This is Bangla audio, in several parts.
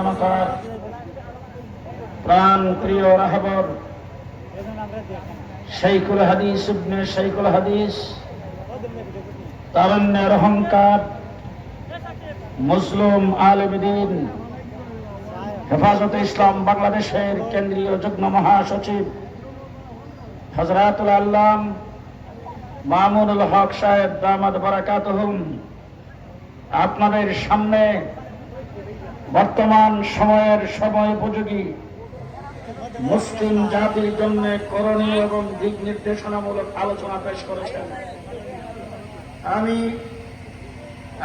আমার প্রাণ প্রিয় রাহবর শাইকুল হাদিস ইবনে শাইকুল হাদিস তারণ্যের অহংকার, মুসলিম আলমদিন হেফাজতে ইসলাম বাংলাদেশের কেন্দ্রীয় যুগ্ম মহাসচিব হজরাতুল আল্লাম মামুনুল হক সাহেব দামাদ বারাকাতহুম। আপনাদের সামনে বর্তমান সময়ের সময় উপযোগী। মুসলিম জাতির জন্য করণীয় এবং দিক নির্দেশনামূলক আলোচনা পেশ করেছেন। আমি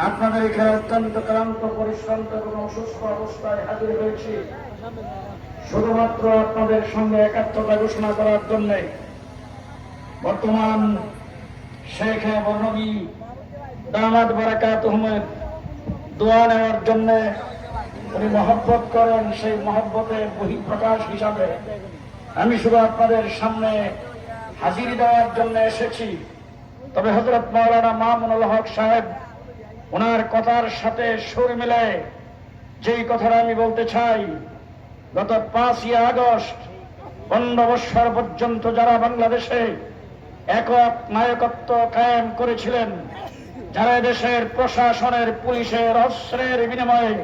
আপনাদের এখানে অত্যন্ত ক্লান্ত, পরিশ্রান্ত এবং অসুস্থ অবস্থায় হাজির হয়েছি। শুধুমাত্র আপনাদের সঙ্গে একাত্মতা ঘোষণা করার জন্য। বর্তমান শেখ বর্ণবী দামাদ বারাকাত আহমেদ দোয়া নেওয়ার জন্য উনি মহব্বত করেন সেই মহব্বতের বহিঃপ্রকাশ হিসাবে। আমি শুধু আপনাদের সামনে হাজির দেওয়ার জন্য এসেছি। তবে হজরত মাওলানা মামুনুল হক সাহেব, ওনার কথার সাথে সুর মিলে যেই কথাটা আমি বলতে চাই, গত পাঁচই আগস্ট, পনেরো বৎসর পর্যন্ত যারা বাংলাদেশে একক নায়কত্ব কায়েম করেছিলেন, যারা দেশের প্রশাসনের পুলিশের অস্ত্রের বিনিময়ে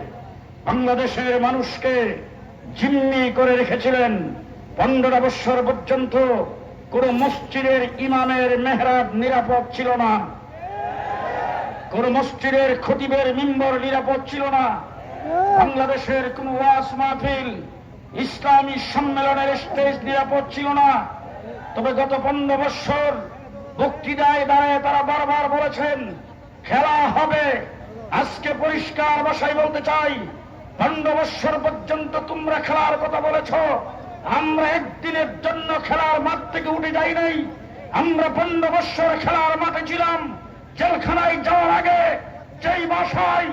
বাংলাদেশের মানুষকে জিম্মি করে রেখেছিলেন পনেরো বৎসর পর্যন্ত কোন মসজিদের ইমামের মেহরাব নিরাপদ ছিল না। কোন মসজিদের খতিবের মিম্বর নিরাপদ ছিল না। বাংলাদেশের কোন ওয়াস মাহফিল, ইসলামী সম্মেলনের স্টেজ নিরাপদ ছিল না। তবে গত পনেরো বৎসর বক্তৃতায় দাঁড়ায় তারা বারবার বলেছেন, খেলা হবে। আজকে পরিষ্কার ভাষায় বলতে চাই পনেরো বৎসর পর্যন্ত তোমরা খেলার কথা বলেছ। আমরা একদিনের জন্য খেলার মাঠ থেকে উঠে যাই নাই। আমরা পনেরো বৎসর খেলার মাঠে ছিলাম। জেলখানায় যাওয়ার আগে যেই ভাষায়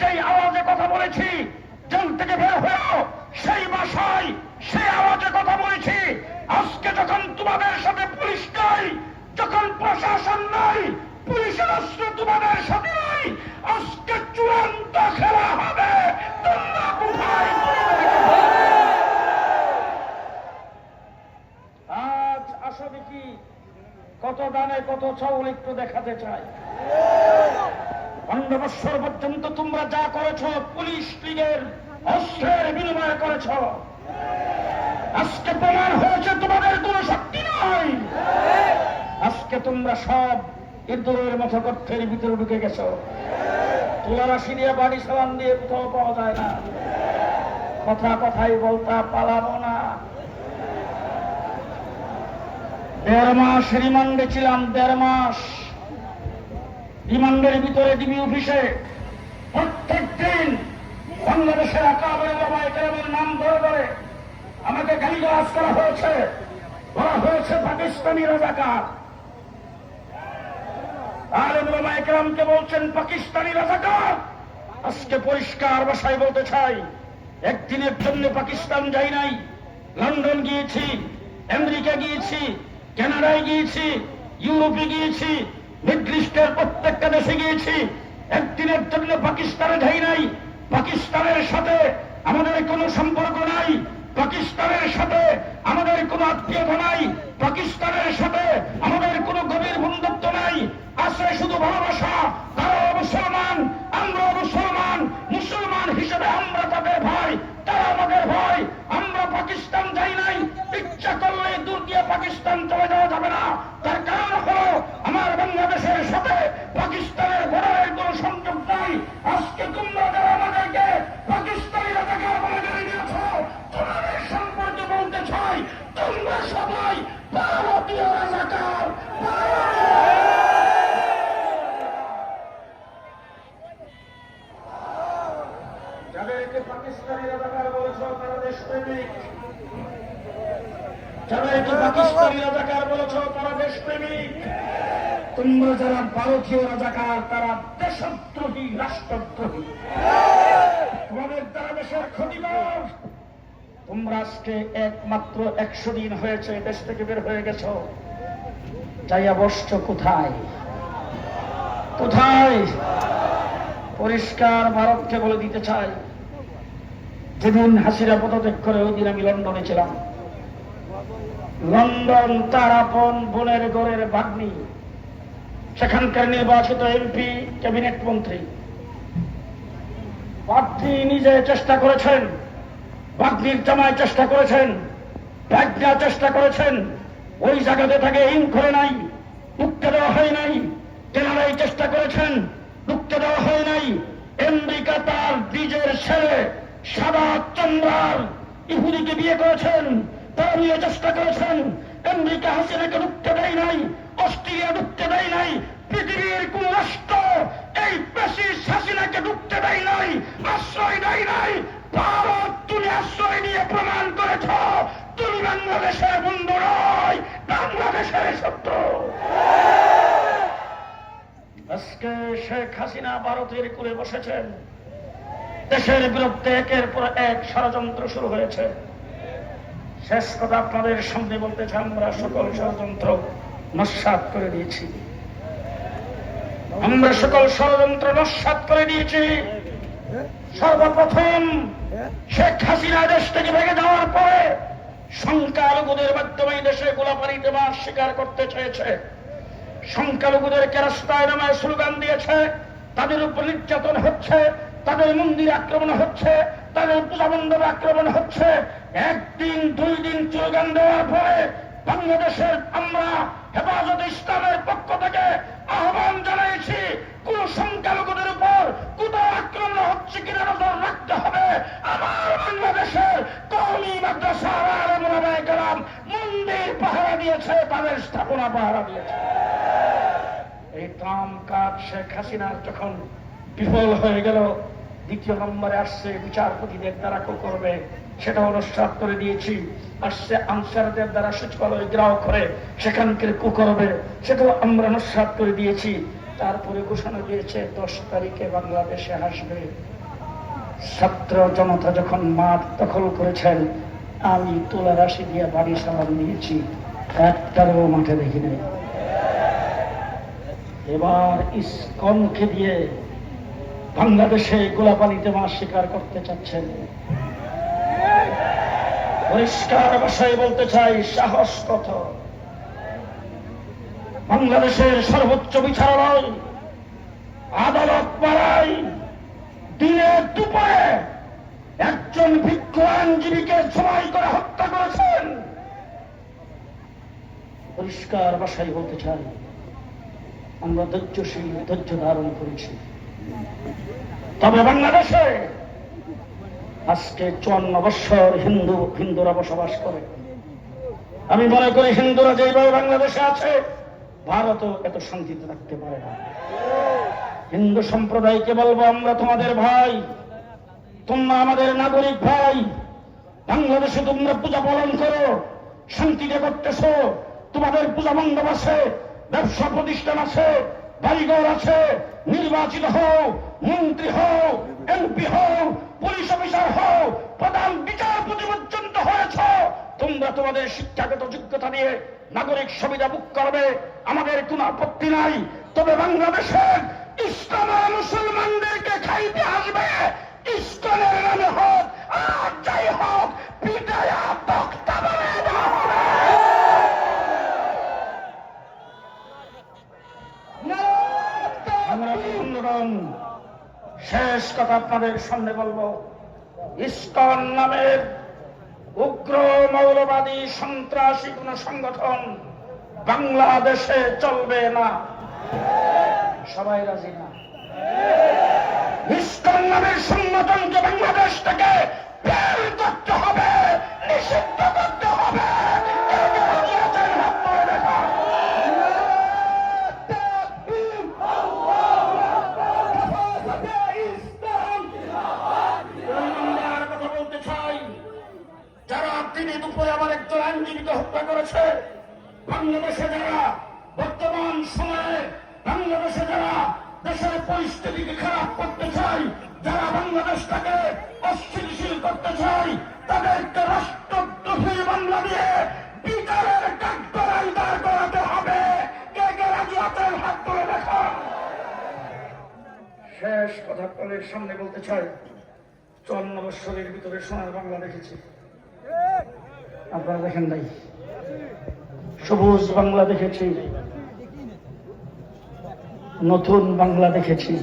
যেই আওয়াজে কথা বলেছি, জেল থেকে বের হয়েও সেই বাসায় সেই আওয়াজে কথা বলেছি। আজকে যখন তোমাদের সাথে পুলিশ নাই, যখন প্রশাসন নাই একটু দেখাতে চাই। পনেরো বৎসর পর্যন্ত তোমরা যা করেছ, পুলিশ লীগের অস্ত্রের বিনিময় করেছ। আজকে প্রমাণ হয়েছে তোমাদের কোন শক্তি নয় আজকে তোমরা সব ইঁদুরের মতো গর্থের ভিতরে ঢুকে গেছো। তুলারাশি দিয়ে বাড়ি সালাম দিয়ে কোথাও পাওয়া যায় না। কথা কথাই বলতা পালাবো না। দেড় মাস রিমান্ডে ছিলাম, দেড় মাস। রিমান্ডের ভিতরে ডিবি অফিসে প্রত্যেক দিন বাংলাদেশের আকাবের বাবা একরামের নাম ধরে ধরে আমাকে গালিগালাজ করা হয়েছে। বলা হয়েছে পাকিস্তানি রাজাকার। আলেম বাবা একরামকে বলছেন, পাকিস্তানি রাজাকার? আজকে পরিষ্কার ভাষায় বলতে চাই, একদিনের জন্য পাকিস্তান যাই নাই। লন্ডন গিয়েছি, আমেরিকা গিয়েছি কানাডায় গিয়েছি, ইউরোপে গিয়েছি মিডলিস্টের প্রত্যেকটা দেশে গিয়েছি। একদিনের জন্য পাকিস্তানে যাই নাই। পাকিস্তানের সাথে আমাদের কোনো সম্পর্ক নাই। পাকিস্তানের সাথে আমাদের কোনো আত্মীয়তা নাই। পাকিস্তানের সাথে আমাদের কোনো গভীর বন্ধুত্ব নাই। আছে শুধু ভালোবাসা, তারাও মুসলমান আমরা মুসলমান মুসলমান হিসেবে আমরা যাদেরকে পাকিস্তানি রাজাকার বলেছ, তারা দেশপ্রেমিক। তোমরা যারা ভারতীয় রাজাকার, তারা দেশদ্রোহী, রাষ্ট্রদ্রোহী। তোমাদের দ্বারা দেশের ক্ষতিকর তোমরা আজকে একমাত্র একশো দিন হয়েছে দেশ থেকে বের হয়ে গেছ। যাইয়া বসছ কোথায়? কোথায়? পরিষ্কার ভারতকে বলে দিতে চাই। যেদিন হাসিরা পদত্যাগ করে, ওই দিন আমি লন্ডনে ছিলাম। লন্ডন তার আপন বোনের গড়ের বাগ্নি সেখানকার নির্বাচিত এমপি ক্যাবিনেট মন্ত্রী। বাগ্নি নিজে চেষ্টা করেছেন বাগ্নির জামায় চেষ্টা করেছেন ব্যাগনা চেষ্টা করেছেন, ওই জায়গাতে তাকে ইন করে নাই, মুক্তি দেওয়া হয় নাই তেনারাই চেষ্টা করেছেন, মুক্তি দেওয়া হয় নাই। আমেরিকা তার বীজের ছেলে সাদা চন্দ্রার ইহুদিকে বিয়ে করেছেন নিয়ে চেষ্টা করেছেন। আমেরিকা হাসিনাকে ঢুকতে দেয় নাই, অস্ট্রেলিয়া ঢুকতে দেয় নাই, পৃথিবীর কোন রাষ্ট্র এই পেশি হাসিনাকে ঢুকতে দেয় নাই, আশ্রয় দেয় নাই। ভারত তুমি আশ্রয় নিয়ে প্রমাণ করেছ, তুমি বাংলাদেশের বন্ধু নয়, বাংলাদেশের শত্রু। আজকে শেখ হাসিনা ভারতের কুলে বসেছেন। দেশের বিরুদ্ধে একের পর এক ষড়যন্ত্র শুরু হয়েছে। শেষ কথা আপনাদের সামনে বলতে চাই, আমরা সকল ষড়যন্ত্র নস্বাত করে দিয়েছি। আমরা সকল ষড়যন্ত্র নস্বাত করে দিয়েছি। সর্বপ্রথম শেখ হাসিনা দেশ থেকে ভেঙে যাওয়ার পরে সংখ্যালঘুদের মাধ্যমে দেশে গোলাপানিতে মাস স্বীকার করতে চেয়েছে। সংখ্যালঘুদেরকে রাস্তায় নামে স্লোগান দিয়েছে, তাদের উপর নির্যাতন হচ্ছে, তাদের মন্দির আক্রমণ হচ্ছে, তাদের পূজা মণ্ডপে আক্রমণ হচ্ছে একদিন, দুই দিন স্লোগান দেওয়ার পরে বাংলাদেশের আমরা হেফাজত ইসলামের পক্ষ থেকে আহ্বান জানাইছি কোন সংখ্যালঘুদের উপর কোথাও আক্রমণ হচ্ছে কিনা নজর রাখতে হবে। আমার বাংলাদেশের কৌমি মাদ্রাসা গেলাম মন্দির পাহারা দিয়েছে, তাদের স্থাপনা পাহারা দিয়েছে। এই ট্রাম কাজ শেখ হাসিনার যখন বিফল হয়ে গেল, দ্বিতীয় নম্বরে আসছে বিচারপতিদের দ্বারা কো করবে। সেটা অনুষ্ঠান করে দিয়েছি। আসছে আনসারদের দ্বারা সচিবালয় গ্রাহ করে সেখানকার কু করবে সেটাও আমরা অনুষ্ঠান করে দিয়েছি। তারপরে ঘোষণা দিয়েছে, দশ তারিখে বাংলাদেশে আসবে। ছাত্র জনতা যখন মাঠ দখল করেছেন, আমি তোলা রাশি দিয়ে বাড়ি সালাম নিয়েছি একটারও মাঠে দেখি নাই। এবার ইসকনকে দিয়ে বাংলাদেশে গোলাপানিতে মাছ শিকার করতে চাচ্ছেন। পরিষ্কার ভাষায় বলতে চাই, সাহস কত? বাংলাদেশের সর্বোচ্চ বিচারালয়, আদালত পাড়ায়, দিনের দুপুরে একজন ভিক্ষু আইনজীবীকে জমাই করে হত্যা করেছেন। পরিষ্কার ভাষায় বলতে চাই, আমরা ধৈর্যশীল ধৈর্য ধারণ করেছি। তবে বাংলাদেশে আজকে চুয়ান্ন বৎসর হিন্দু, হিন্দুরা বসবাস করে। আমি মনে করি হিন্দুরা যেভাবে বাংলাদেশে আছে, ভারতও এত শান্তিতে থাকতে পারে না। হিন্দু সম্প্রদায়কে বলব আমরা তোমাদের ভাই, তোমরা আমাদের নাগরিক ভাই, বাংলাদেশে তোমরা পূজা পালন করো, শান্তিতে করতেছ, তোমাদের পূজা মণ্ডপ আছে ব্যবসা প্রতিষ্ঠান আছে বাড়িঘর আছে, নির্বাচিত হও, মন্ত্রী হও, এমপি হও, পুলিশ অফিসার হও, প্রধান বিচারপতি পর্যন্ত হয়েছ। তোমরা তোমাদের শিক্ষাগত যোগ্যতা দিয়ে নাগরিক সুবিধা বুক করবে, আমাদের কোনো আপত্তি নাই। তবে বাংলাদেশের ইসলাম আর মুসলমানদেরকে খাইতে আসবে। ইস্কনের নামে হোক, আর যাই হোক কথা আপনাদের সামনে বলব। ইস্কন নামের উগ্র মৌলবাদী সন্ত্রাসী কোন সংগঠন বাংলাদেশে চলবে না। সবাই রাজি না? ইস্কন নামের সংগঠনকে বাংলাদেশ থেকে বের করতে করেছে, বাংলাদেশে যারা বর্তমান সময়ে বাংলাদেশে যারা দেশের পরিস্থিতিকে খারাপ করতে চাই যারা বাংলাদেশটাকে অস্থিতিশীল করতে চাই তাদেরকে রাষ্ট্রদ্রোহী বাংলা দিয়ে বিচারের কাঠগড়াই দাঁড় করাতে হবে। কে কে রাজি আছেন? হাত তুলে দেখান। শেষ কথা আপনাদের সামনে বলতে চাই, চুয়ান্ন বৎসরের ভিতরে সোনার বাংলা দেখেছি। আপনারা দেখেন নাই। সবুজ বাংলা দেখেছি, নতুন বাংলা দেখেছি,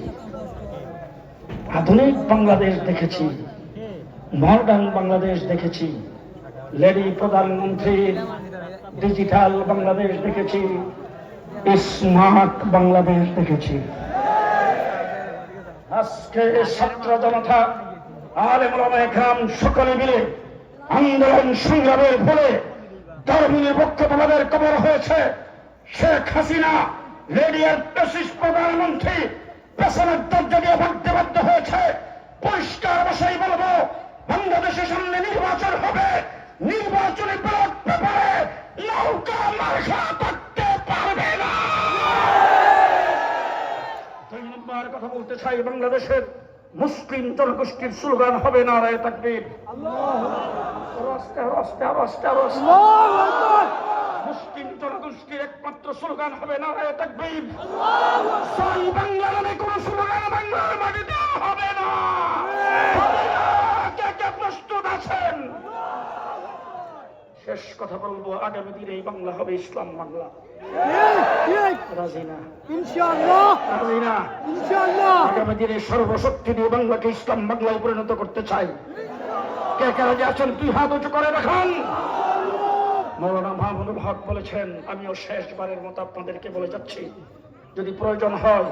আধুনিক বাংলাদেশ দেখেছি মডার্ন বাংলাদেশ দেখেছি, লেডি প্রধানমন্ত্রীর ডিজিটাল বাংলাদেশ দেখেছি, স্মার্ট বাংলাদেশ দেখেছি। আজকে ছাত্র জনতা আলেমুলামা একরাম সকলে মিলে আন্দোলন সংগ্রামের ফলে ধর্মীয় পক্ষপাতের কবর হয়েছে। শেখ হাসিনা রেডিয়ার প্রেসিস প্রধানমন্ত্রী, পেছনের দরজা দিয়ে ভাবতে বাধ্য হয়েছে। পরিষ্কার ভাষাই বলব, বাংলাদেশের সামনে নির্বাচন হবে। নির্বাচনী ব্যালট পেপারে নৌকা মার্শা করতে পারবে না। দুই নম্বর কথা বলতে চাই বাংলাদেশের মুসলিম জনগোষ্ঠীর স্লোগান হবে আস্তে, আরও আস্তে। মুসলিম জনগোষ্ঠীর একমাত্র স্লোগান হবে না রায় তাকবীর সাই বাংলা নামে কোন স্লোগান বাংলার মাটিতে হবে না হবে না। কে কে প্রস্তুত আছেন শেষ কথা বলব আগামী দিনে এই বাংলা হবে ইসলাম বাংলা। আগামী দিনে সর্বশক্তি দিয়ে বাংলাকে ইসলাম বাংলায় পরিণত করতে চাই। কে আছেন হাত উঁচু করে দেখান মৌলানা মাহমুদুল হক বলেছেন আমিও শেষবারের মতো আপনাদেরকে বলে যাচ্ছি যদি প্রয়োজন হয়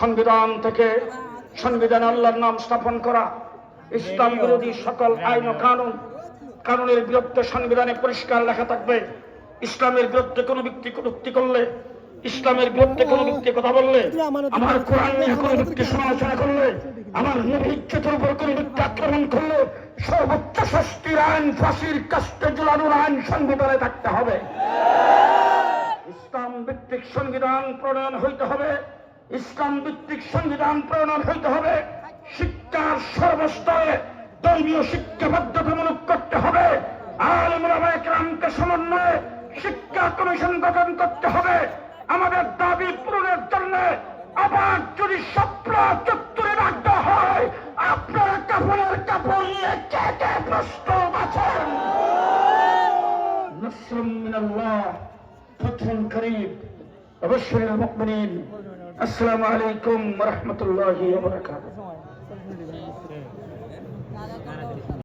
সংবিধান থেকে সংবিধান আল্লাহর নাম স্থাপন করা ইসলাম বিরোধী সকল আইন ও কানুন কানুনের বিরুদ্ধে সংবিধানে পরিষ্কার লেখা থাকবে। ইসলামের বিরুদ্ধে কোনো ব্যক্তি কটূক্তি করলে, ইসলামের বিরুদ্ধে কোনো ব্যক্তি কথা বললে, আমার কোরআন নিয়ে কোনো ব্যক্তি সমালোচনা করলে, আমার নবী ইজ্জতের উপর কোনো ব্যক্তি আক্রমণ করলে, সর্বোচ্চ শাস্তির আইন, ফাঁসির কাস্তে ঝুলানোর আইন সংবিধানে থাকতে হবে। ইসলাম ভিত্তিক সংবিধান প্রণয়ন হইতে হবে। ইসলাম ভিত্তিক সংবিধান প্রণয়ন হইতে হবে। শিক্ষার সর্বস্তরে দলীয় শিক্ষা বাধ্যতামূলক করতে হবে। আলমকে সমন্বয়ে শিক্ষা কমিশন গঠন করতে হবে। আমাদের দাবি পূরণের জন্য আবার যদি স্বপ্ন চত্বরে রাখতে হয়, আপনার কাপড়ের কাপড় নিয়ে কে কে প্রস্তুত আছেন? অবশ্যই আসসালামু আলাইকুম রহমতুল্লাহ রাহমাতুল্লাহি